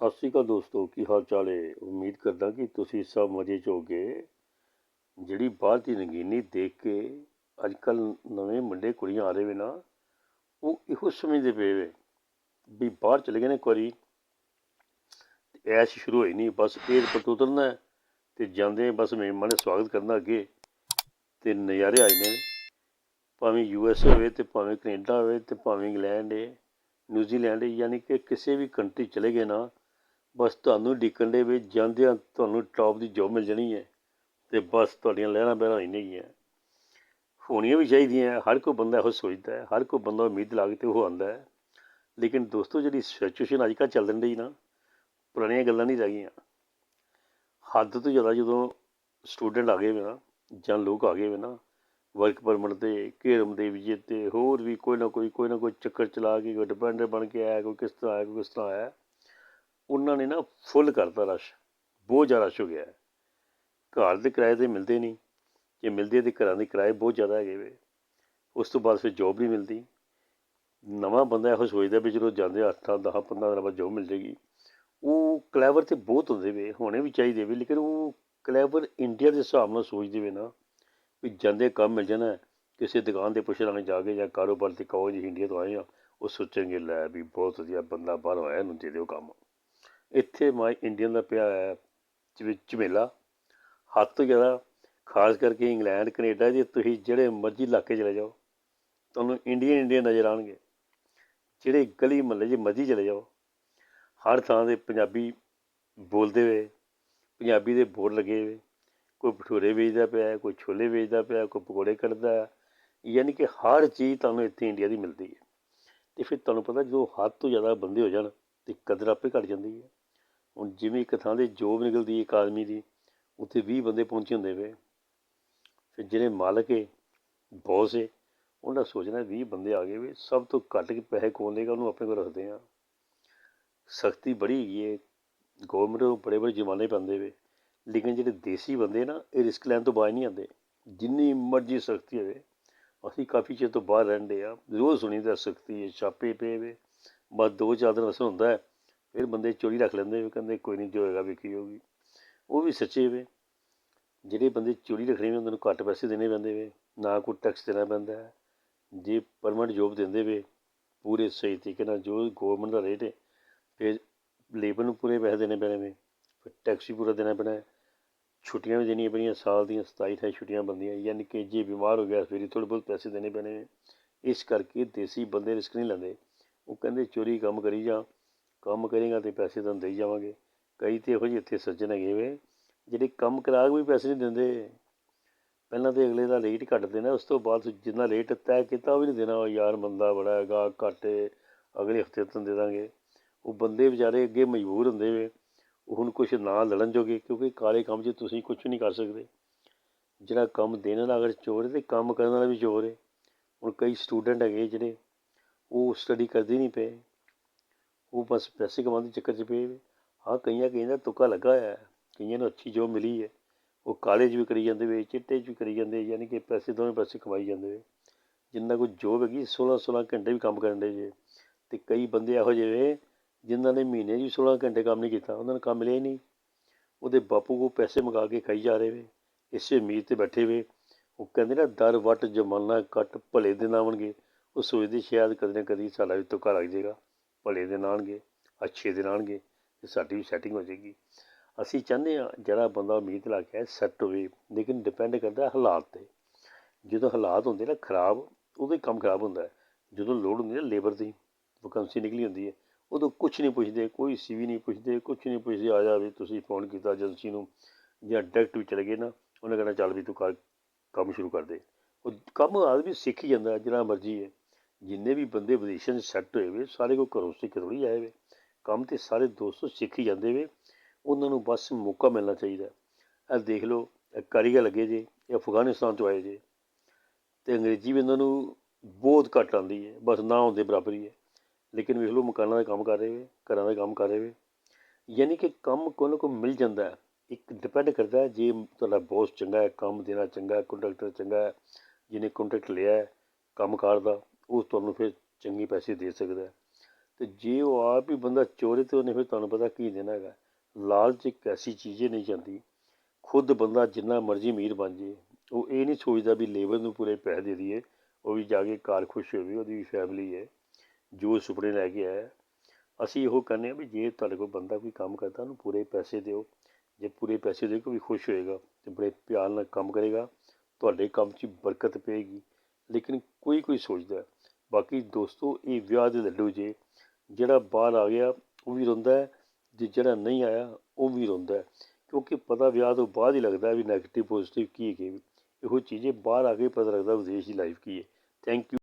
ਸਤਿ ਸ਼੍ਰੀ ਅਕਾਲ ਦੋਸਤੋ ਕੀ ਹਾਲ ਚਾਲ ਹੈ ਉਮੀਦ ਕਰਦਾ ਕਿ ਤੁਸੀਂ ਸਭ ਮਜ਼ੇ 'ਚ ਹੋਗੇ ਜਿਹੜੀ ਬਾਹਰ ਦੀ ਰੰਗੀਨੀ ਦੇਖ ਕੇ ਅੱਜ ਕੱਲ ਨਵੇਂ ਮੁੰਡੇ ਕੁੜੀਆਂ ਆ ਰਹੇ ਵੇ ਨਾ ਉਹ ਇਹੋ ਸਮਝਦੇ ਪਏ ਵੇ ਵੀ ਬਾਹਰ ਚਲੇ ਗਏ ਨੇ ਇੱਕ ਵਾਰੀ। ਐਸ਼ ਸ਼ੁਰੂ ਹੋਈ ਨਹੀਂ ਬਸ ਏਅਰਪੋਰਟ ਤੋਂ ਉਤਰਨਾ ਹੈ ਤੇ ਜਾਂਦੇ ਬਸ ਮਹਿਮਾਨ ਨੇ ਸਵਾਗਤ ਕਰਨਾ ਅੱਗੇ। ਤੇ ਨਜ਼ਾਰੇ ਆਏ ਨੇ। ਭਾਵੇਂ ਯੂ ਐਸ ਹੋਵੇ ਤੇ ਭਾਵੇਂ ਕੈਨੇਡਾ ਹੋਵੇ ਤੇ ਭਾਵੇਂ ਇੰਗਲੈਂਡ ਹੈ ਨਿਊਜ਼ੀਲੈਂਡ ਹੈ, ਯਾਨੀ ਕਿ ਕਿਸੇ ਵੀ ਕੰਟਰੀ ਚਲੇ ਗਏ ਨਾ ਬਸ ਤੁਹਾਨੂੰ ਡਿੱਕਣ ਦੇ ਵਿੱਚ ਜਾਂਦਿਆਂ ਤੁਹਾਨੂੰ ਟੌਪ ਦੀ ਜੋਬ ਮਿਲ ਜਾਣੀ ਹੈ ਤੇ ਬਸ ਤੁਹਾਡੀਆਂ ਲਹਿਰਾਂ ਬਹਿਰਾਂ ਹੀ ਨਹੀਂ ਹੈ ਹੋਣੀਆਂ ਵੀ ਚਾਹੀਦੀਆਂ ਹਰ ਕੋਈ ਬੰਦਾ ਇਹੋ ਸੋਚਦਾ ਹੈ, ਹਰ ਕੋਈ ਬੰਦਾ ਉਮੀਦ ਲਾ ਕੇ ਤੇ ਉਹ ਆਉਂਦਾ ਹੈ। ਲੇਕਿਨ ਦੋਸਤੋ, ਜਿਹੜੀ ਸਿਚੁਏਸ਼ਨ ਅੱਜ ਕੱਲ੍ਹ ਚੱਲਣ ਡਈ ਨਾ, ਪੁਰਾਣੀਆਂ ਗੱਲਾਂ ਨਹੀਂ ਰਹਿ ਗਈਆਂ। ਹੱਦ ਤੋਂ ਜ਼ਿਆਦਾ ਜਦੋਂ ਸਟੂਡੈਂਟ ਆ ਗਏ ਵੇ ਨਾ, ਜਾਂ ਲੋਕ ਆ ਗਏ ਵੇ ਨਾ ਵਰਕ ਪਰਮਿਟ ਤੇ, ਘੇਰਮ ਦੇ ਵਿਜੇ ਤੇ, ਹੋਰ ਵੀ ਕੋਈ ਨਾ ਕੋਈ ਕੋਈ ਨਾ ਕੋਈ ਚੱਕਰ ਚਲਾ ਕੇ, ਕੋਈ ਡਿਪੈਂਡਰ ਬਣ ਕੇ ਆਇਆ, ਕੋਈ ਕਿਸ ਤਰ੍ਹਾਂ ਆਇਆ, ਕੋਈ ਕਿਸ ਤਰ੍ਹਾਂ ਆਇਆ। ਉਹਨਾਂ ਨੇ ਨਾ ਫੁੱਲ ਕਰਤਾ ਰਸ਼ ਬਹੁਤ ਜ਼ਿਆਦਾ ਰਸ਼ ਹੋ ਗਿਆ ਹੈ। ਘਰ ਦੇ ਕਿਰਾਏ ਤੇ ਮਿਲਦੇ ਨਹੀਂ ਜੇ ਮਿਲਦੇ ਤੇ ਘਰਾਂ ਦੇ ਕਿਰਾਏ ਬਹੁਤ ਜ਼ਿਆਦਾ ਹੈਗੇ ਵੇ। ਉਸ ਤੋਂ ਬਾਅਦ ਫਿਰ ਜੋਬ ਨਹੀਂ ਮਿਲਦੀ। ਨਵਾਂ ਬੰਦਾ ਇਹੋ ਸੋਚਦਾ ਵੀ ਜਦੋਂ ਜਾਂਦੇ 8 10 15 ਦਿਨਾਂ ਬਾਅਦ ਜੋਬ ਮਿਲ ਜੇਗੀ। ਉਹ ਕਲੈਵਰ ਤੇ ਬਹੁਤ ਹੁੰਦੇ ਵੇ ਹੋਣੇ ਵੀ ਚਾਹੀਦੇ ਵੇ ਲੇਕਿਨ ਉਹ ਕਲੈਵਰ ਇੰਡੀਆ ਦੇ ਹਿਸਾਬ ਨਾਲ ਸੋਚਦੇ ਵੇ ਨਾ ਵੀ ਜਾਂਦੇ ਕੰਮ ਮਿਲ ਜਾਣਾ ਹੈ, ਕਿਸੇ ਦੁਕਾਨ ਤੇ ਪੁੱਛ ਲਾਂਗੇ ਜਾ ਕੇ ਜਾਂ ਕਾਰੋਬਾਰ ਤੇ ਕਹੋ ਜੀ ਇੰਡੀਆ ਤੋਂ ਆਏ ਆ ਉਹ ਸੋਚਣਗੇ ਲੈ ਵੀ ਬਹੁਤ ਵਧੀਆ ਬੰਦਾ ਬਾਹਰੋਂ ਆਇਆ ਇਹਨੂੰ ਦੇ ਦਿਓ ਕੰਮ। ਇੱਥੇ ਮਾਈ ਇੰਡੀਅਨ ਦਾ ਪਿਆ ਹੈ ਝਮੇਲਾ। ਹੱਦ ਤੋਂ ਜ਼ਿਆਦਾ ਖਾਸ ਕਰਕੇ ਇੰਗਲੈਂਡ, ਕੈਨੇਡਾ, ਜੇ ਤੁਸੀਂ ਜਿਹੜੇ ਮਰਜ਼ੀ ਇਲਾਕੇ ਚਲੇ ਜਾਓ, ਤੁਹਾਨੂੰ ਇੰਡੀਅਨ ਇੰਡੀਅਨ ਨਜ਼ਰ ਆਉਣਗੇ। ਜਿਹੜੇ ਗਲੀ ਮਹੱਲੇ 'ਚ ਮਰਜ਼ੀ ਚਲੇ ਜਾਓ, ਹਰ ਥਾਂ ਦੇ ਪੰਜਾਬੀ ਬੋਲਦੇ ਹੋਏ, ਪੰਜਾਬੀ ਦੇ ਬੋਰਡ ਲੱਗੇ ਹੋਏ, ਕੋਈ ਭਟੂਰੇ ਵੇਚਦਾ ਪਿਆ ਕੋਈ ਛੋਲੇ ਵੇਚਦਾ ਪਿਆ ਕੋਈ ਪਕੌੜੇ ਕੱਢਦਾ ਯਾਨੀ ਕਿ ਹਰ ਚੀਜ਼ ਤੁਹਾਨੂੰ ਇੱਥੇ ਇੰਡੀਆ ਦੀ ਮਿਲਦੀ ਹੈ। ਤੇ ਫਿਰ ਤੁਹਾਨੂੰ ਪਤਾ ਜਦੋਂ ਹੱਦ ਤੋਂ ਜ਼ਿਆਦਾ ਬੰਦੇ ਹੋ ਜਾਣ, ਤੇ ਕਦਰ ਆਪੇ ਘਟ ਜਾਂਦੀ ਹੈ। ਹੁਣ ਜਿਵੇਂ ਇੱਕ ਥਾਂ ਤੇ ਜੋਬ ਨਿਕਲਦੀ ਹੈ ਇੱਕ ਆਦਮੀ ਦੀ, ਉੱਥੇ 20 ਬੰਦੇ ਪਹੁੰਚੇ ਹੁੰਦੇ ਵੇ। ਫਿਰ ਜਿਹੜੇ ਮਾਲਕ ਏ, ਬੌਸ ਏ, ਉਹਨਾਂ ਸੋਚਣਾ 20 ਬੰਦੇ ਆ ਗਏ ਵੇ, ਸਭ ਤੋਂ ਘੱਟ ਕੇ ਪੈਸੇ ਕੌਣ ਲੇਗਾ ਉਹਨੂੰ ਆਪਣੇ ਕੋਲ ਰੱਖਦੇ ਆ ਸਖਤੀ ਬੜੀ ਹੈਗੀ ਹੈ ਗੌਰਮੈਂਟ ਨੂੰ ਬੜੇ ਬੜੇ ਜੁਰਮਾਨੇ ਪੈਂਦੇ ਵੇ, ਲੇਕਿਨ ਜਿਹੜੇ ਦੇਸੀ ਬੰਦੇ ਨਾ, ਇਹ ਰਿਸਕ ਲੈਣ ਤੋਂ ਬਾਅਦ ਨਹੀਂ ਆਉਂਦੇ। ਜਿੰਨੀ ਮਰਜ਼ੀ ਸਖਤੀ ਹੋਵੇ, ਅਸੀਂ ਕਾਫੀ ਚਿਰ ਤੋਂ ਬਾਹਰ ਰਹਿੰਦੇ ਆ ਰੋਜ਼ ਸੁਣੀਦਾ ਸਖਤੀ ਹੈ ਛਾਪੇ ਪਏ ਵੇ, ਬਸ ਦੋ ਚਾਰ ਦਿਨ ਅਸਰ ਹੁੰਦਾ ਹੈ। ਫਿਰ ਬੰਦੇ ਚੋਰੀ ਰੱਖ ਲੈਂਦੇ ਵੇ, ਕਹਿੰਦੇ ਕੋਈ ਨਹੀਂ ਜੋ ਹੋਏਗਾ ਵਿਕੀ ਹੋਗੀ ਉਹ ਵੀ ਸੱਚੇ ਵੇ। ਜਿਹੜੇ ਬੰਦੇ ਚੋਰੀ ਰੱਖਣੇ ਵੇ ਉਹਨਾਂ ਨੂੰ ਘੱਟ ਪੈਸੇ ਦੇਣੇ ਪੈਂਦੇ ਵੇ, ਨਾ ਕੋਈ ਟੈਕਸ ਦੇਣਾ ਪੈਂਦਾ। ਹੈ ਜੇ ਪਰਮਨੈਂਟ ਜੋਬ ਦਿੰਦੇ ਵੇ, ਪੂਰੇ ਸਹੀ ਤਰੀਕੇ ਨਾਲ, ਜੋ ਗਵਰਨਮੈਂਟ ਦਾ ਰੇਟ ਹੈ ਫਿਰ ਲੇਬਰ ਨੂੰ ਪੂਰੇ ਪੈਸੇ ਦੇਣੇ ਪੈਣੇ ਵੇ। ਫਿਰ ਟੈਕਸ ਵੀ ਪੂਰਾ ਦੇਣਾ ਪੈਣਾ। ਹੈ ਛੁੱਟੀਆਂ ਵੀ ਦੇਣੀਆਂ ਪੈਣੀਆਂ ਸਾਲ ਦੀਆਂ 27 ਅਠਾਈ ਛੁੱਟੀਆਂ ਬੰਦੀਆਂ ਯਾਨੀ ਕਿ ਜੇ ਬਿਮਾਰ ਹੋ ਗਿਆ, ਫਿਰ ਥੋੜ੍ਹੇ ਬਹੁਤ ਪੈਸੇ ਦੇਣੇ ਪੈਣੇ ਇਸ ਕਰਕੇ ਦੇਸੀ ਬੰਦੇ ਰਿਸਕ ਨਹੀਂ ਲੈਂਦੇ। ਉਹ ਕਹਿੰਦੇ ਚੋਰੀ ਕੰਮ ਕਰੀ ਜਾ। ਕੰਮ ਕਰੇਗਾ ਤੇ ਪੈਸੇ ਤੁਹਾਨੂੰ ਦੇਈ ਜਾਵਾਂਗੇ। ਕਈ ਤੇ ਇਹੋ ਜਿਹੇ ਇੱਥੇ ਸੱਜਣ ਹੈਗੇ ਵੇ ਜਿਹੜੇ ਕੰਮ ਕਰਾ ਕੇ ਵੀ ਪੈਸੇ ਨਹੀਂ ਦਿੰਦੇ। ਪਹਿਲਾਂ ਤੇ ਅਗਲੇ ਦਾ ਰੇਟ ਘੱਟ ਦੇਣਾ ਉਸ ਤੋਂ ਬਾਅਦ ਜਿੰਨਾ ਰੇਟ ਤੈਅ ਕੀਤਾ ਉਹ ਵੀ ਨਹੀਂ ਦੇਣਾ। ਉਹ ਯਾਰ ਬੰਦਾ ਬੜਾ ਹੈਗਾ ਘੱਟ ਹੈ, ਅਗਲੇ ਹਫ਼ਤੇ ਤੁਹਾਨੂੰ ਦੇ ਦਾਂਗੇ। ਉਹ ਬੰਦੇ ਵਿਚਾਰੇ ਅੱਗੇ ਮਜਬੂਰ ਹੁੰਦੇ ਵੇ। ਉਹ ਹੁਣ ਕੁਛ ਨਾ ਲੜਨ ਜੋਗੇ ਕਿਉਂਕਿ ਕਾਲੇ ਕੰਮ 'ਚ ਤੁਸੀਂ ਕੁਝ ਨਹੀਂ ਕਰ ਸਕਦੇ। ਜਿਹੜਾ ਕੰਮ ਦੇਣ ਵਾਲਾ ਅਗਰ ਚੋਰ ਹੈ ਤੇ ਕੰਮ ਕਰਨ ਵਾਲਾ ਵੀ ਚੋਰ ਹੈ ਹੁਣ ਕਈ ਸਟੂਡੈਂਟ ਹੈਗੇ ਜਿਹੜੇ ਉਹ ਸਟੱਡੀ ਕਰਦੇ ਨਹੀਂ ਪਏ। ਉਹ ਬਸ ਪੈਸੇ ਕਮਾਉਣ ਦੇ ਚੱਕਰ 'ਚ ਪਏ ਵੇ ਹਾਂ, ਕਈਆਂ ਕਈਆਂ ਦਾ ਤੁੱਕਾ ਲੱਗਾ ਹੋਇਆ ਹੈ। ਕਈਆਂ ਨੂੰ ਅੱਛੀ ਜੋਬ ਮਿਲੀ ਹੈ। ਉਹ ਕਾਲਜ ਵੀ ਕਰੀ ਜਾਂਦੇ ਵੇ, ਚਿੱਟੇ 'ਚ ਵੀ ਕਰੀ ਜਾਂਦੇ ਯਾਨੀ ਕਿ ਪੈਸੇ ਦੋਵੇਂ ਪਾਸੇ ਕਮਾਈ ਜਾਂਦੇ ਵੇ। ਜਿੰਨਾ ਕੋਈ ਜੋਬ ਹੈਗੀ 16 16 ਘੰਟੇ ਵੀ ਕੰਮ ਕਰਨ ਦੇ ਜੇ। ਤੇ ਕਈ ਬੰਦੇ ਇਹੋ ਜਿਹੇ ਵੇ ਜਿਨ੍ਹਾਂ ਨੇ ਮਹੀਨੇ 'ਚ ਵੀ 16 ਘੰਟੇ ਕੰਮ ਨਹੀਂ ਕੀਤਾ। ਉਹਨਾਂ ਨੂੰ ਕੰਮ ਮਿਲਿਆ ਹੀ ਨਹੀਂ। ਉਹਦੇ ਬਾਪੂ ਕੋ ਪੈਸੇ ਮੰਗਾ ਕੇ ਖਾਈ ਜਾ ਰਹੇ ਵੇ। ਇਸੇ ਉਮੀਦ ਤੇ ਬੈਠੇ ਵੇ। ਉਹ ਕਹਿੰਦੇ ਨਾ, ਦਰ ਵੱਟ ਜਮਾਨਾ ਕੱਟ ਭਲੇ ਦਿਨ ਆਉਣਗੇ। ਉਹ ਸੋਚਦੇ, ਸ਼ਾਇਦ ਕਦੇ ਨਾ ਕਦੀ ਸਾਡਾ ਵੀ ਤੁੱਕਾ ਲੱਗ ਜਾਏਗਾ। ਭਲੇ ਦਿਨ ਆਉਣਗੇ ਅੱਛੇ ਦਿਨ ਆਉਣਗੇ ਅਤੇ ਸਾਡੀ ਵੀ ਸੈਟਿੰਗ ਹੋ ਜਾਏਗੀ। ਅਸੀਂ ਚਾਹੁੰਦੇ ਹਾਂ ਜਿਹੜਾ ਬੰਦਾ ਉਮੀਦ ਲਾ ਕੇ ਸੈੱਟ ਹੋਵੇ, ਲੇਕਿਨ ਡਿਪੈਂਡ ਕਰਦਾ ਹਾਲਾਤ ਤੇ। ਜਦੋਂ ਹਾਲਾਤ ਹੁੰਦੇ ਨਾ ਖਰਾਬ, ਉਦੋਂ ਹੀ ਕੰਮ ਖਰਾਬ ਹੁੰਦਾ ਹੈ। ਜਦੋਂ ਲੋੜ ਹੁੰਦੀ ਹੈ ਲੇਬਰ ਦੀ ਵੈਕੰਸੀ ਨਿਕਲੀ ਹੁੰਦੀ ਹੈ, ਉਦੋਂ ਕੁਝ ਨਹੀਂ ਪੁੱਛਦੇ, ਕੋਈ ਸੀਵੀ ਨਹੀਂ ਪੁੱਛਦੇ ਕੁਝ ਨਹੀਂ ਪੁੱਛਦੇ, ਆ ਜਾ ਵੀ ਤੁਸੀਂ ਫੋਨ ਕੀਤਾ ਏਜੰਸੀ ਨੂੰ ਜਾਂ ਡਾਇਰੈਕਟ ਵੀ ਚਲੇ ਗਏ ਨਾ, ਉਹਨੇ ਕਹਿਣਾ ਚੱਲ ਵੀ ਤੂੰ ਕਰ, ਕੰਮ ਸ਼ੁਰੂ ਕਰ ਦੇ। ਉਹ ਕੰਮ ਆਦਮੀ ਸਿੱਖ ਹੀ ਜਾਂਦਾ ਜਿਹੜਾ ਮਰਜ਼ੀ ਹੈ। ਜਿੰਨੇ ਵੀ ਬੰਦੇ ਵਿਦੇਸ਼ਾਂ 'ਚ ਸੈੱਟ ਹੋਏ ਵੇ, ਸਾਰੇ ਕੋ ਘਰੋਂ ਸਿੱਖ ਥੋੜ੍ਹੀ ਆਏ ਵੇ। ਕੰਮ ਤੇ ਸਾਰੇ ਦੋਸਤੋ ਸਿੱਖ ਹੀ ਜਾਂਦੇ ਵੇ, ਉਹਨਾਂ ਨੂੰ ਬਸ ਮੌਕਾ ਮਿਲਣਾ ਚਾਹੀਦਾ। ਇਹ ਦੇਖ ਲਓ, ਇਹ ਕਾਰੀਗਰ ਲੱਗੇ ਜੇ, ਇਹ ਅਫਗਾਨਿਸਤਾਨ ਤੋਂ ਆਏ ਜੇ। ਤੇ ਅੰਗਰੇਜ਼ੀ ਵੀ ਇਹਨਾਂ ਨੂੰ ਬਹੁਤ ਘੱਟ ਆਉਂਦੀ ਹੈ, ਬਸ ਨਾ ਹੁੰਦੇ ਬਰਾਬਰ ਹੀ। ਹੈ ਲੇਕਿਨ ਵੇਖ ਲਓ, ਮਕਾਨਾਂ ਦਾ ਕੰਮ ਕਰ ਰਹੇ ਵੇ, ਘਰਾਂ ਦਾ ਕੰਮ ਕਰ ਰਹੇ ਵੇ। ਯਾਨੀ ਕਿ ਕੰਮ ਕੋਈ ਨਾ ਕੋਈ ਮਿਲ ਜਾਂਦਾ ਹੈ। ਇੱਕ ਡਿਪੈਂਡ ਕਰਦਾ ਹੈ ਜੇ ਤੁਹਾਡਾ ਬੌਸ ਚੰਗਾ ਹੈ, ਕੰਮ ਦੇਣਾ ਚੰਗਾ ਹੈ ਕੰਟਰੈਕਟਰ ਚੰਗਾ ਹੈ, ਜਿਹਨੇ ਕੰਟਰੈਕਟ ਲਿਆ ਹੈ ਕੰਮਕਾਰ ਦਾ। ਉਹ ਤੁਹਾਨੂੰ ਫਿਰ ਚੰਗੇ ਪੈਸੇ ਦੇ ਸਕਦਾ ਹੈ। ਤੇ ਜੇ ਉਹ ਆਪ ਹੀ ਬੰਦਾ ਚੋਰੇ ਤੇ ਉਹਨੇ ਫਿਰ ਤੁਹਾਨੂੰ ਪਤਾ ਕੀ ਦੇਣਾ ਹੈਗਾ। ਲਾਲਚ ਇੱਕ ਐਸੀ ਚੀਜ਼ ਹੈ ਨਹੀਂ ਜਾਂਦੀ। ਖੁਦ ਬੰਦਾ ਜਿੰਨਾ ਮਰਜ਼ੀ ਅਮੀਰ ਬਣ ਜੇ ਉਹ ਇਹ ਨਹੀਂ ਸੋਚਦਾ ਵੀ ਲੇਬਰ ਨੂੰ ਪੂਰੇ ਪੈਸੇ ਦੇ ਦਈਏ। ਉਹ ਵੀ ਜਾ ਕੇ ਕਾਰ ਖੁਸ਼ ਹੋਵੇ, ਉਹਦੀ ਵੀ ਫੈਮਿਲੀ ਹੈ। ਜੋ ਸੁਪਨੇ ਲੈ ਕੇ ਆਇਆ। ਅਸੀਂ ਇਹੋ ਕਹਿੰਦੇ ਹਾਂ ਵੀ ਜੇ ਤੁਹਾਡੇ ਕੋਲ ਬੰਦਾ ਕੋਈ ਕੰਮ ਕਰਦਾ, ਉਹਨੂੰ ਪੂਰੇ ਪੈਸੇ ਦਿਓ। ਜੇ ਪੂਰੇ ਪੈਸੇ ਦੇ ਕੇ ਵੀ ਖੁਸ਼ ਹੋਏਗਾ ਤੇ ਬੜੇ ਪਿਆਰ ਨਾਲ ਕੰਮ ਕਰੇਗਾ। ਤੁਹਾਡੇ ਕੰਮ 'ਚ ਬਰਕਤ ਪਏਗੀ। ਲੇਕਿਨ ਕੋਈ ਕੋਈ ਸੋਚਦਾ ਬਾਕੀ ਦੋਸਤੋ, ਇਹ ਵਿਆਹ ਦੇ ਲੱਡੂ ਜੇ, ਜਿਹੜਾ ਬਾਹਰ ਆ ਗਿਆ, ਉਹ ਵੀ ਰੋਂਦਾ ਹੈ ਤੇ ਜਿਹੜਾ ਨਹੀਂ ਆਇਆ, ਉਹ ਵੀ ਰੋਂਦਾ ਹੈ। ਕਿਉਂਕਿ ਪਤਾ ਵਿਆਹ ਤੋਂ ਬਾਅਦ ਹੀ ਲੱਗਦਾ ਵੀ ਨੈਗੇਟਿਵ ਪੋਜ਼ਿਟਿਵ ਕੀ ਹੈਗੇ। ਇਹੋ ਚੀਜ਼ੇ ਬਾਹਰ ਆ ਕੇ ਪਤਾ ਲੱਗਦਾ, ਵਿਦੇਸ਼ ਦੀ ਲਾਈਫ ਕੀ ਹੈ। Thank you